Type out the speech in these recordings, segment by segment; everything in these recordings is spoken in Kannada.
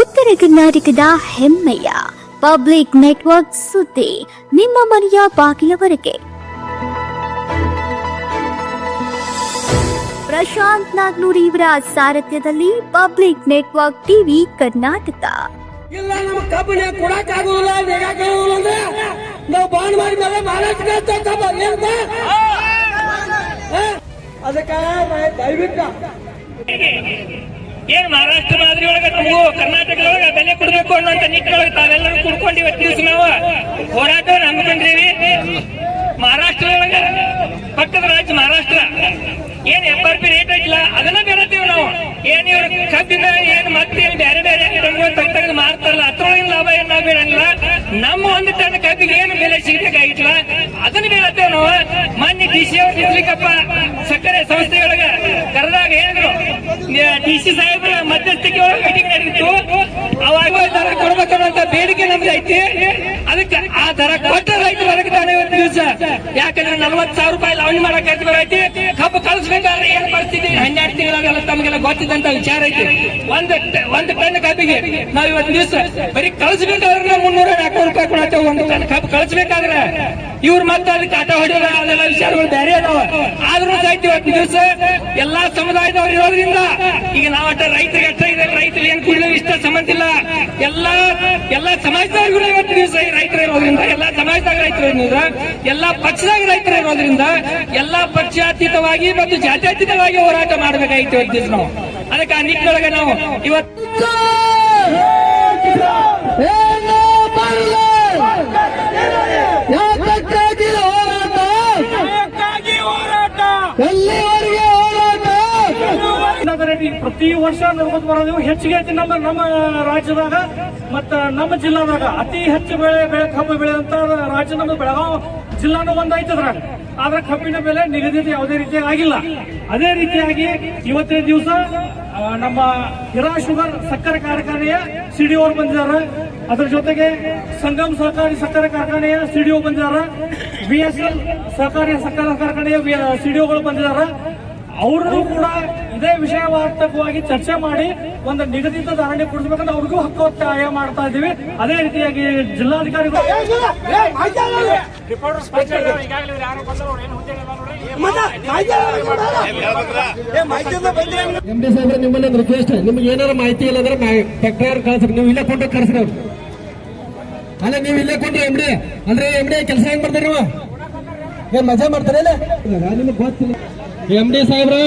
ಉತ್ತರ ಕರ್ನಾಟಕದ ಹೆಮ್ಮೆಯ ಪಬ್ಲಿಕ್ ನೆಟ್ವರ್ಕ್ ಸುದ್ದಿ ನಿಮ್ಮ ಮನೆಯ ಬಾಗಿಲವರೆಗೆ. ಪ್ರಶಾಂತ್ ನಾಗ್ನೂರ್ ಇವರ ಸಾರಥ್ಯದಲ್ಲಿ ಪಬ್ಲಿಕ್ ನೆಟ್ವರ್ಕ್ ಟಿವಿ ಕರ್ನಾಟಕ. ಇಲ್ಲ ನಮ್ಮ ಕಬ್ಬಿಣ ಕೊಡಕ್ ಆಗುದಿಲ್ಲ ನೆಗಾಕ್ ಅಂದ್ರೆ ನಾವು ಬಾಂಡ್ ಮಾಡಿ ಮೇಲೆ ಕಬ್ಬ ಏನಪ್ಪ ಅದಕ್ಕೆ ದಯವಿಟ್ಟು ಏನ್ ಮಹಾರಾಷ್ಟ್ರ ಮಾದರಿ ಒಳಗ ನಮಗೂ ಕರ್ನಾಟಕದೊಳಗ ಬೆಲೆ ಕೊಡ್ಬೇಕು ಅನ್ನುವಂತ ನಿಟ್ಟಿನೊಳಗೆ ತಾವೆಲ್ಲರೂ ಕುಡ್ಕೊಂಡು ಇವತ್ತು ದಿವಸ ನಾವು ಹೋರಾಟ ಹಮ್ಮಿಕೊಂಡ್ರೀವಿ ಮಹಾರಾಷ್ಟ್ರದೊಳಗ ಪಕ್ಕದ ರಾಜ್ಯ ಮಹಾರಾಷ್ಟ್ರ. ಏನ್ ಎಫ್ ಪಿ ರೇಟ್ ಆಗಿಲ್ಲ ಅದನ್ನ ಬೆರತೀವಿ ನಾವು. ಏನ್ ಇವ್ರ ಕಬ್ಬಿನ ಏನ್ ಮತ್ತೇನ್ ಬೇರೆ ಬೇರೆ ತೆಗೆದು ಮಾರ್ತಾರಲ್ಲ, ಅದ್ರೊಳಗಿನ ಲಾಭ ಏನ್ ನಾವು ಬೀಳಂಗಿಲ್ಲ ನಮ್ಮ ಒಂದು ಟನ್ ಕಬ್ಬಿಗೆ ಏನು ಬೆಲೆ ಸಿಗಬೇಕಾಗಿತ್ತಲ್ಲ ಅದನ್ನ ಬೀಳತ್ತೇವೆ ನಾವು. ಮೊನ್ನೆ ಡಿ ಸಿ ಅವ್ರು ಸಿ ಸಾಹೇಬರ ಮಧ್ಯಸ್ಥಿಕೆ ಒಳಗೆ ಮೀಟಿಂಗ್ ನಡೆದಿತ್ತು ಅವಾಗ ದರ ಕೊಡ್ಬೇಕನ್ನುವಂತ ಬೇಡಿಕೆ ನಮ್ದು ಐತಿ. ಅದಕ್ಕೆ ಆ ದರ ಕೊಟ್ಟ ರೈತರು ಅದಕ್ಕೆ ತಾನೇ ಇವತ್ತು ದಿವಸ ಯಾಕಂದ್ರೆ ನಲ್ವತ್ತು ಸಾವಿರ ರೂಪಾಯಿ ಲಾವಣಿ ಮಾಡಕ್ ಐತಿ ಕಬ್ಬು ಕಳಿಸ್ಬೇಕಾದ್ರೆ ಏನ್ ಪರಿಸ್ಥಿತಿ? ಹನ್ನೆರಡು ತಿಂಗಳಾಗಲ್ಲ ತಮಗೆಲ್ಲ ಗೊತ್ತಿದ್ದಂತ ವಿಚಾರ ಐತಿ. ಒಂದ್ ಒಂದ್ ಟನ್ ಕಬ್ಬಿಗೆ ನಾವ್ ಇವತ್ತು ದಿವಸ ಬರೀ ಕಳಿಸ್ಬೇಕಾದ್ರೆ ಮುನ್ನೂರ ನಾಲ್ಕುನೂರು ರೂಪಾಯಿ ಕೊಡತ್ತೇವೆ ಒಂದು ಟನ್ ಕಬ್ಬು ಕಳಿಸ್ಬೇಕಾದ್ರೆ ಇವ್ರ ಮತ್ತೆ ಅದಕ್ಕೆ ಆಟ ಹೊಡೆಯೋದ ಅದೆಲ್ಲ ವಿಚಾರಗಳು ಬೇರೆ ಅದಾವ. ಆದ್ರೂ ಸಹ ಇವತ್ತು ದಿವಸ ಎಲ್ಲಾ ಸಮುದಾಯದವ್ರು ಇರೋದ್ರಿಂದ ಈಗ ನಾವು ಅಟ್ಟ ರೈತರಿಗೆ ಅಷ್ಟ ಇದೆ ರೈತರಿಗೆ ಏನ್ ಕುಡಿಯೋ ಇಷ್ಟ ಸಂಬಂಧ ಇಲ್ಲ. ಎಲ್ಲಾ ಎಲ್ಲಾ ಸಮಾಜದವ್ರಿಗೂ ಇವತ್ತು ದಿವಸ ರೈತರು ಇರೋದ್ರಿಂದ, ಎಲ್ಲಾ ಸಮಾಜದಾಗ ರೈತರು ಎಲ್ಲಾ ಪಕ್ಷದಾಗ ರೈತರು ಇರೋದ್ರಿಂದ ಎಲ್ಲಾ ಪಕ್ಷಾತೀತವಾಗಿ ಮತ್ತು ಜಾತ್ಯತೀತವಾಗಿ ಹೋರಾಟ ಮಾಡಬೇಕಾಯಿತು ದಿವಸ ನಾವು. ಅದಕ್ಕೆ ಆ ನಿಟ್ಟಿನೊಳಗೆ ನಾವು ಇವತ್ತು ಪ್ರತಿ ವರ್ಷ ನಡ್ಕೊಂಡು ಬರೋದು ಹೆಚ್ಚಿಗೆ ನಮ್ಮ ನಮ್ಮ ರಾಜ್ಯದಾಗ ಮತ್ತ ನಮ್ಮ ಜಿಲ್ಲಾದಾಗ ಅತಿ ಹೆಚ್ಚು ಬೆಳೆ ಬೆಳೆ ಕಬ್ಬು ಬೆಳೆದಂತ ರಾಜ್ಯ ನಮ್ಮ ಬೆಳಗಾವ್ ಜಿಲ್ಲಾನು ಒಂದ್ ಐತದ್ರಾಗ ಆದ್ರೆ ಕಬ್ಬಿನ ಬೆಲೆ ನಿಗದಿತ ಯಾವುದೇ ರೀತಿ ಆಗಿಲ್ಲ. ಅದೇ ರೀತಿಯಾಗಿ ಇವತ್ತಿನ ದಿವಸ ನಮ್ಮ ಹಿರಾ ಶುಗರ್ ಸಕ್ಕರೆ ಕಾರ್ಖಾನೆಯ ಸಿಡಿಒ ಬಂದಿದ್ದಾರೆ. ಅದ್ರ ಜೊತೆಗೆ ಸಂಗಮ್ ಸಹಕಾರಿ ಸಕ್ಕರೆ ಕಾರ್ಖಾನೆಯ ಸಿಡಿಒ ಬಂದಿದ್ದಾರೆ. ಬಿ ಎಸ್ ಎಲ್ ಸಹಕಾರಿ ಸಕ್ಕರೆ ಕಾರ್ಖಾನೆಯ ಸಿಡಿಒಗಳು ಬಂದಿದ್ದಾರೆ. ಅವರು ಕೂಡ ಇದೇ ವಿಷಯವಾರ್ತಕವಾಗಿ ಚರ್ಚೆ ಮಾಡಿ ಒಂದು ನಿಗದಿತ ಧಾರಣೆ ಕೊಡಿಸ್ಬೇಕಂದ್ರೆ ಅವ್ರಿಗೂ ಹಕ್ಕು ಒತ್ತಾಯ ಮಾಡ್ತಾ ಇದ್ದೀವಿ. ಅದೇ ರೀತಿಯಾಗಿ ಜಿಲ್ಲಾಧಿಕಾರಿಗಳು ಎಂ ಡಿ ನಿಮ್ಮಲ್ಲಿ ನಿಮ್ಮನ್ನ ರಿಕ್ವೆಸ್ಟ್ ನಿಮ್ಗೆ ಏನಾರ ಮಾಹಿತಿ ಇಲ್ಲ ಅಂದ್ರೆ ಟ್ಯಾಕ್ಟರ್ ಕಳ್ಸ್ರಿ. ನೀವು ಇಲ್ಲೇ ಕೊಟ್ಟು ಕಳ್ಸ್ರಿ ಅವ್ರು. ಅಲ್ಲ ನೀವು ಇಲ್ಲೇ ಕೊಟ್ಟು ಎಂ ಡಿ ಅಂದ್ರೆ ಎಂ ಡಿ ಕೆಲಸ ಹೆಂಗ್ ಮಾಡ್ತಾರೆ ನೀವು? ಏನ್ ಮಜಾ ಮಾಡ್ತಾರೆ ನಿಮ್ಗೆ ಗೊತ್ತಿಲ್ಲ. ಎಂ ಡಿ ಸಾಹೇಬ್ರೆ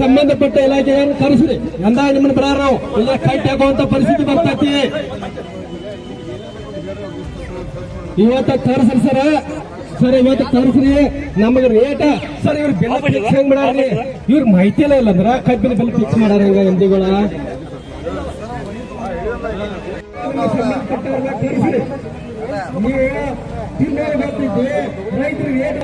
ಸಂಬಂಧಪಟ್ಟ ಇಲಾಖೆಯನ್ನು ಕರೆಸಿರಿ ಅಂದಾಗ ನಿಮ್ಮನ್ನ ಬಿಡಾರ ನಾವು. ಇಲ್ಲ ಕಟ್ಟಿ ಹಾಕುವಂತ ಪರಿಸ್ಥಿತಿ ಬರ್ತೈತಿ. ಇವತ್ತ ಕರೆಸ್ರಿ ಸರ್. ಸರ್ ಇವತ್ತು ಕರೆಸ್ರಿ ನಮಗೆ ರೇಟ್ ಸರ್ ಇವ್ರ ಬೆಲೆ ಫಿಕ್ಸ್ ಹೆಂಗ್ ಮಾಡಿ ಇವ್ರ ಮಾಹಿತಿ ಇಲ್ಲ ಇಲ್ಲ ಅಂದ್ರ ಕಬ್ಬಿನ ಬೆಲೆ ಫಿಕ್ಸ್ ಮಾಡ್ಯಾರ ಹೆಂಗ ಎಂದಿಗಳ ರೈತರಿಗೆ ಏಟ್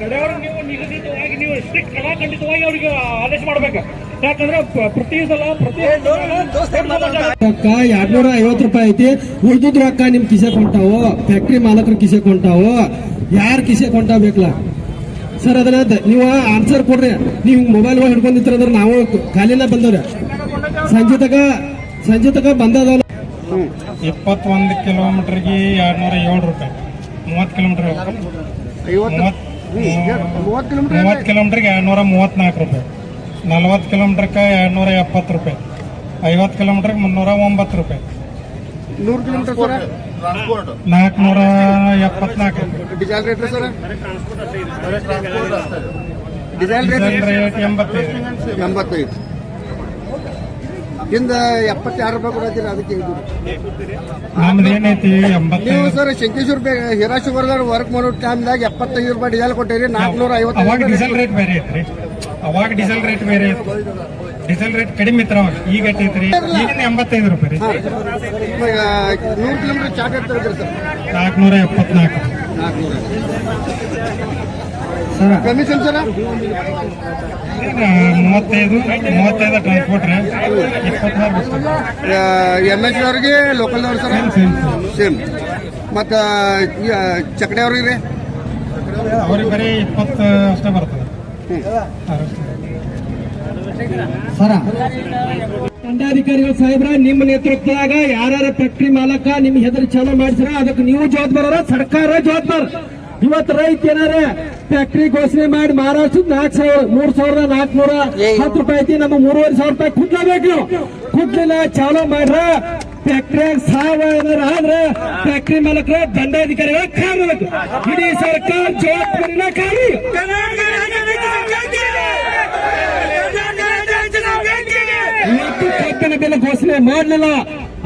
ಕಡೆಯವರು ನೀವು ನಿಗದಿತವಾಗಿ ನೀವು ಸ್ಟ್ರಿಕ್ಟ್ ಕಲಾಖಂಡಿತವಾಗಿ ಅವರಿಗೆ ಆದೇಶ ಮಾಡ್ಬೇಕು. ಯಾಕಂದ್ರೆ ಪ್ರತಿ ಸಲ ಪ್ರತಿ ರೊಕ್ಕ ಎರಡ್ನೂರ ಐವತ್ತು ರೂಪಾಯಿ ಐತಿ. ಉಳ್ದಿದ್ ರೊಕ್ಕ ನಿಮ್ ಕಿಸೆ ಕೊಂಟಾವು. ಫ್ಯಾಕ್ಟ್ರಿ ಮಾಲಕರು ಕಿಸೆ ಕೊಂಟಾವು. ಯಾರ್ ಕಿಸೆ ಕೊಂಟಾಬೇಕಲ್ಲ ಸರ್ ಅದನ್ನ ನೀವು ಆನ್ಸರ್ ಕೊಡ್ರಿ. ನೀವು ಮೊಬೈಲ್ ಹಿಡ್ಕೊಂಡಿದ್ರ ಅಂದ್ರೆ ನಾವು ಖಾಲಿನ ಬಂದವ್ರೆ. ಸಂಜೆ ತಕ ಸಂಜೆ ತಕ ಬಂದದಲ್ಲ ಇಪ್ಪತ್ತೊಂದು ಕಿಲೋಮೀಟರ್ಗೆ ಎರಡ್ನೂರ ಏಳು ರೂಪಾಯಿ. ಮೂವತ್ತು ಕಿಲೋಮೀಟರ್ ಮೂವತ್ತು ಕಿಲೋಮೀಟರ್ಗೆ ಎರಡ್ನೂರ ಮೂವತ್ತ್ನಾಲ್ಕು ರೂಪಾಯಿ. ನಲ್ವತ್ತು ಕಿಲೋಮೀಟರ್ಗೆ ಎರಡ್ನೂರ ಎಪ್ಪತ್ತು ರೂಪಾಯಿ. ಐವತ್ತು ಕಿಲೋಮೀಟರ್ಗೆ ಮುನ್ನೂರ ಒಂಬತ್ತು ರೂಪಾಯಿ. ನೂರು ಕಿಲೋಮೀಟರ್ ಸರ್? ನಾಲ್ಕುನೂರ ಎಪ್ಪತ್ನಾಲ್ಕು ರೂಪಾಯಿ. Diesel rate sir? Diesel rate? Diesel rate ಎಂಬತ್ತೈದು. ಎಂಬತ್ತೈದು. ಹಿಂದ ಎಪ್ಪತ್ತಾರು ರೂಪಾಯಿ ಕೊಡತ್ತೀರಿ ಅದಕ್ಕೆ ನೀವು ಸರ್ ಶಂಕೇಶ್ವರ ಹಿರಾ ಶುಗರ್ದಾರ ವರ್ಕ್ ಮಾಡೋ ಟೈಮ್ದಾಗ ಎಪ್ಪತ್ತೈದು ರೂಪಾಯಿ ಡೀಸೆಲ್ ಕೊಟ್ಟಿರಿ ನಾಲ್ಕುನೂರ ಅವಾಗ ಡೀಸೆಲ್ ರೇಟ್ ಬೇರೆ ಐತ್ರಿ. ಅವಾಗ ಡೀಸೆಲ್ ರೇಟ್ ಬೇರೆ ಡೀಸೆಲ್ ರೇಟ್ ಕಡಿಮೆ ಇತ್ತು ಅವಾಗ. ಈಗ ಐತ್ರಿ? ಈಗಿನ ಎಂಬತ್ತೈದು ರೂಪಾಯಿ ರೀ. ನೂರು ಕಿಲೋಮೀಟರ್ ಚಾರ್ಜ್ ಇರ್ತಾರೆ ಸರ್. ನಾಲ್ಕುನೂರ ಎಪ್ಪತ್ನಾಲ್ಕು. ನಾಲ್ಕುನೂರ. ಕಮಿಷನ್ ಸರ್ ಮೂವತ್ತೈದು ಮೂವತ್ತೈದು ಟ್ರಾನ್ಸ್ಪೋರ್ಟ್ ಇಪ್ಪತ್ತಾರು ಎಂ ಎಚ್ ಅವ್ರಿಗೆ ಲೋಕಲ್ದವ್ರು ಸರ್? ಸೇಮ್ ಮತ್ತು ಚಕಡೆ ಅವ್ರಿಗೆ ರೀ ಅವ್ರಿಗೆ ಬರೀ ಇಪ್ಪತ್ತು ಅಷ್ಟೇ ಬರ್ತದೆ. ಸರ ದಂಡಾಧಿಕಾರಿಗಳು ಸಾಹೇಬ್ರ ನಿಮ್ಮ ನೇತೃತ್ವದಾಗ ಯಾರ್ಯಾರ ಫ್ಯಾಕ್ಟ್ರಿ ಮಾಲಕ ನಿಮ್ ಹೆದರಿ ಚಾಲೂ ಮಾಡಿಸ್ರ ಅದಕ್ಕೆ ನೀವು ಜವಾಬ್ದಾರ ಸರ್ಕಾರ ಜವಾಬ್ದಾರ. ಇವತ್ತು ರೈತ ಏನಾರ ಫ್ಯಾಕ್ಟ್ರಿ ಘೋಷಣೆ ಮಾಡಿ ಮಹಾರಾಷ್ಟ್ರದ ನಾಲ್ಕು ಸಾವಿರ ಮೂರ್ ಸಾವಿರದ ನಾಲ್ಕನೂರ ಹತ್ತು ರೂಪಾಯಿ ಐತಿ ನಮ್ಮ ಮೂರುವರೆ ಸಾವಿರ ರೂಪಾಯಿ ಕುದ್ಲಬೇಕು ಕುದ್ಲಿಲ್ಲ ಚಾಲೋ ಮಾಡ್ರ ಫ್ಯಾಕ್ಟ್ರಿಯಾಗ ಸಾವ ಏನಾರ ಆದ್ರ ಫ್ಯಾಕ್ಟ್ರಿ ಮಾಲಕರ ದಂಡಾಧಿಕಾರಿಗಳ ಕಾಣಬೇಕು ಇಡೀ ಸರ್ಕಾರ ಜವಾಬ್ದಾರಿನ ಕಾಣಿ ಇವತ್ತು ಕಬ್ಬಿನ ಬೆಲೆ ಘೋಷಣೆ ಮಾಡಲಿಲ್ಲ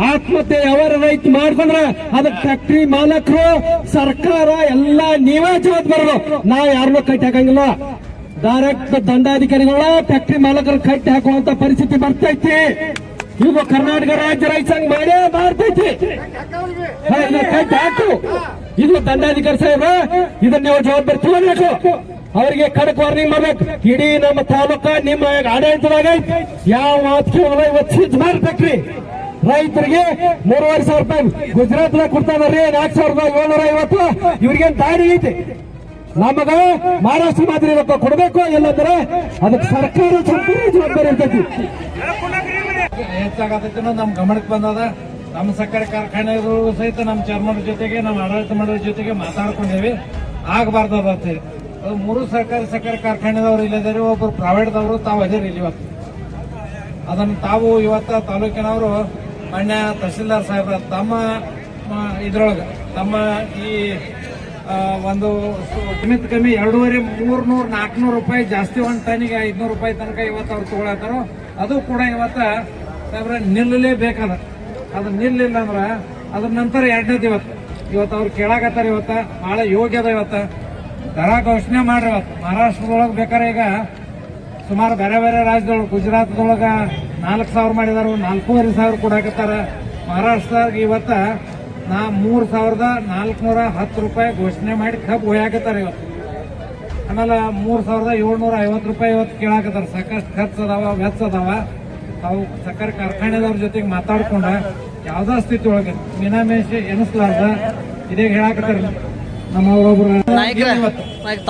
ಆತ್ಮಹತ್ಯೆ ಯಾವ ರೈತ ಮಾಡ್ಕೊಂಡ್ರ ಅದಕ್ಕೆ ಫ್ಯಾಕ್ಟ್ರಿ ಮಾಲಕರು, ಸರ್ಕಾರ ಎಲ್ಲ ನೀವೇ ಜವಾಬ್ದಾರರು. ನಾ ಯಾರನ್ನೂ ಕಟ್ಟಿ ಹಾಕಂಗಿಲ್ಲ. ಡೈರೆಕ್ಟ್ ದಂಡಾಧಿಕಾರಿಗಳ, ಫ್ಯಾಕ್ಟ್ರಿ ಮಾಲಕರು ಕಟ್ಟಿ ಹಾಕುವಂತ ಪರಿಸ್ಥಿತಿ ಬರ್ತೈತಿ. ಇದು ಕರ್ನಾಟಕ ರಾಜ್ಯ ರೈತ ಸಂಘ ಮಾಡೇ ಬರ್ತೈತಿ ಕಟ್ಟಿ ಹಾಕು. ಇದು ದಂಡಾಧಿಕಾರಿ ಸಾಹೇಬ್ರ, ಇದನ್ನ ನೀವು ಜವಾಬ್ದಾರಿ ತಗೋಬೇಕು. ಅವರಿಗೆ ಕಡಕ್ ವಾರ್ನಿಂಗ್ ಮಾಡ್ಬೇಕು. ಇಡೀ ನಮ್ಮ ತಾಲೂಕ, ನಿಮ್ಮ ಆಡಳಿತದಾಗ ಯಾವ ಮಾತು ಕೇಳಿದ್ರೆ ಇವತ್ತು ಸಿದ್ಧ ಮಾಡ್ಬೇಕ್ರಿ. ರೈತರಿಗೆ ಮೂರುವರೆ ಸಾವಿರ ರೂಪಾಯಿ ಗುಜರಾತ್ ಕೊಡ್ತಾರ್ರಿ ನಾಲ್ಕು ಸಾವಿರದ ಏಳ್ನೂರ ಐವತ್ತು. ಇವ್ರಿಗೇನ್ ದಾರಿ ಐತಿ? ನಮಗ ಮಹಾರಾಷ್ಟ್ರ ಮಾದರಿ ರೊಕ್ಕ ಕೊಡಬೇಕು, ಇಲ್ಲಂದ್ರೆ ಅದಕ್ಕೆ ಸರ್ಕಾರ ಜವಾಬ್ದಾರಿ ಇರ್ತೈತಿ. ಹೆಚ್ಚಾಗತೈತಿ ನಮ್ ಗಮನಕ್ಕೆ ಬಂದದ. ನಮ್ಮ ಸಕ್ಕರೆ ಕಾರ್ಖಾನೆಗಳು ಸಹಿತ ನಮ್ಮ ಚೇರ್ಮನ್ ಜೊತೆಗೆ, ನಮ್ಮ ಆಡಳಿತ ಮಂಡಳಿ ಜೊತೆಗೆ ಮಾತಾಡ್ಕೊಂಡೇವಿ. ಆಗಬಾರ್ದು ಅದು ಮೂರು ಸರ್ಕಾರಿ ಸಕ್ಕರೆ ಕಾರ್ಖಾನೆದವರು ಇಲ್ಲದಾರೆ ಒಬ್ಬರು ಪ್ರೈವೇಟ್ದವರು ತಾವು ಅದೇ ಇಲ್ಲಿ ಇವತ್ತು. ಅದನ್ನು ತಾವು ಇವತ್ತ ತಾಲೂಕಿನವರು ಮಾನ್ಯ ತಹಸೀಲ್ದಾರ್ ಸಾಹೇಬ್ರ, ತಮ್ಮ ಇದ್ರೊಳಗೆ, ತಮ್ಮ ಈ ಒಂದು ಕಮ್ಮಿತ್ ಕಮ್ಮಿ ಎರಡೂವರೆ, ಮೂರ್ನೂರು ನಾಲ್ಕುನೂರು ರೂಪಾಯಿ ಜಾಸ್ತಿ ಒಂದು ಟನ್ನಿಗೆ ಐದ್ನೂರು ರೂಪಾಯಿ ತನಕ ಇವತ್ತು ಅವ್ರು ತೊಗೊಳತ್ತಾರೋ, ಅದು ಕೂಡ ಇವತ್ತ ಸಾಹೇಬ್ರ ನಿಲ್ಲಲೇಬೇಕದ. ಅದು ನಿಲ್ಲಿಲ್ಲ ಅಂದ್ರೆ ಅದ್ರ ನಂತರ ಎರಡನೇದು ಇವತ್ತು. ಇವತ್ತು ಅವ್ರು ಕೇಳಾಕತ್ತಾರ ಇವತ್ತು ಬಹಳ ಯೋಗ್ಯ ಅದ ಇವತ್ತ. ದರ ಘೋಷಣೆ ಮಾಡ್ರಿ ಇವತ್ತು. ಮಹಾರಾಷ್ಟ್ರದೊಳಗೆ ಬೇಕಾರೆ ಈಗ ಸುಮಾರು ಬೇರೆ ಬೇರೆ ರಾಜ್ಯದೊಳಗೆ, ಗುಜರಾತ್ದೊಳಗ ನಾಲ್ಕು ಸಾವಿರ ಮಾಡಿದಾರು ನಾಲ್ಕೂವರೆ ಸಾವಿರ ಕೊಡಾಕತ್ತಾರ. ಮಹಾರಾಷ್ಟ್ರದಾಗ ಇವತ್ತ ನಾ ಮೂರು ಸಾವಿರದ ನಾಲ್ಕುನೂರ ಹತ್ತು ರೂಪಾಯಿ ಘೋಷಣೆ ಮಾಡಿ ಕಬ್ಬು ಒಯ್ಯಾಕತ್ತಾರ ಇವತ್ತು. ಆಮೇಲೆ ಮೂರು ಸಾವಿರದ ಏಳ್ನೂರ ಐವತ್ತು ರೂಪಾಯಿ ಇವತ್ತು ಕೇಳಾಕತ್ತಾರ. ಸಾಕಷ್ಟು ಖರ್ಚು ಅದಾವ ವೆಚ್ಚ ಅದಾವ. ತಾವು ಸಕ್ಕರೆ ಕಾರ್ಖಾನೆದವ್ರ ಜೊತೆಗೆ ಮಾತಾಡ್ಕೊಂಡ ಯಾವ್ದೋ ಸ್ಥಿತಿ ಒಳಗೆ ಮೀನಾಮೇಷ ಎನಿಸ್ಲಾರ್ದ ಇದೇ ಹೇಳಾಕತ್ತಾರ ನಮ್ಮ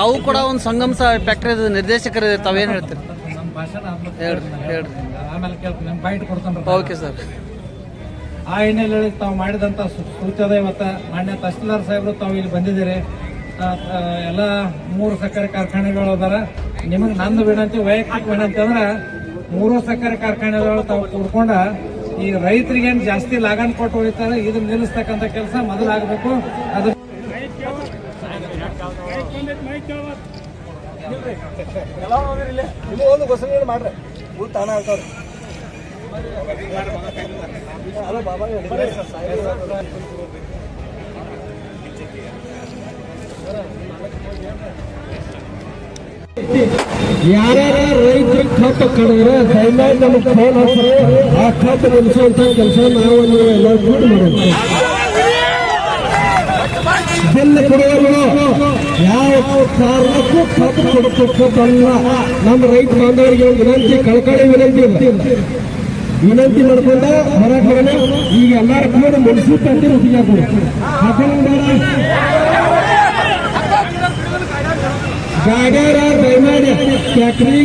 ತಾವು ಕೂಡ ಒಂದು ಸಂಗಮ್ ಫ್ಯಾಕ್ಟರಿ ನಿರ್ದೇಶಕರು ತಾವೇನು ಹೇಳ್ತೀರಿ? ಓಕೆ ಸರ್ ಆ ಹಿನ್ನೆಲೆಯಲ್ಲಿ ತಾವು ಮಾಡಿದಂಥ ಸು- ಸೂಚನೆ ಇವತ್ತ ಮಾನ್ಯ ತಹಸೀಲ್ದಾರ್ ಸಾಹೇಬರು ತಾವು ಇಲ್ಲಿ ಬಂದಿದ್ದೀರಿ. ಎಲ್ಲ ಮೂರು ಸಕ್ಕರೆ ಕಾರ್ಖಾನೆಗಳು ಅದಾರ. ನಿಮಗೆ ನಂದು ವಿನಂತಿ ವೈಯಕ್ತಿಕ ವಿನಂತಿ ಅಂದ್ರೆ ಮೂರು ಸಕ್ಕರೆ ಕಾರ್ಖಾನೆಗಳು ತಾವು ಕೂಡ್ಕೊಂಡ ಈ ರೈತರಿಗೇನು ಜಾಸ್ತಿ ಲಾಗನ್ ಕೊಟ್ಟು ಹೋಗ್ತಾರೆ ಇದನ್ನ ನಿಲ್ಲಿಸ್ತಕ್ಕಂಥ ಕೆಲಸ ಮೊದಲಾಗಬೇಕು. ಅದು ಯಾರ್ಯಾರ ರೈತರು ಕಬ್ಬು ಕಡಿದ್ರೆ ದಯಮಾಡಿ ನಮಗೆ ಫೋನ್ ಹಾಕ್ತಾರೆ ಆ ಕಬ್ಬು ನಿಲ್ಲಿಸುವಂತ ಕೆಲಸ ನಾವು ನೀವು ಎಲ್ಲ ಕೂಡಿ ಯಾವ ಕಾರಣಕ್ಕೂ ಕಬ್ಬು ಕೊಡಬೇಕಲ್ಲ ನಮ್ಮ ರೈತ ಬಾಂಧವರಿಗೆ ಒಂದು ವಿನಂತಿ ಕಳಕಳಿ ವಿನಂತಿ ಇದೆ. ವಿನಂತಿ ಮಾಡ್ಕೊಂಡ ಬರೋಣ ಈಗ ಎಲ್ಲರೂ ಕೂಡ ಮುನ್ಸಿಪಾಲ್ಟಿ ಕೊಡು ಗಾಡ್ಯಾರ ದಯಮಾಡಿ ಫ್ಯಾಕ್ಟ್ರಿ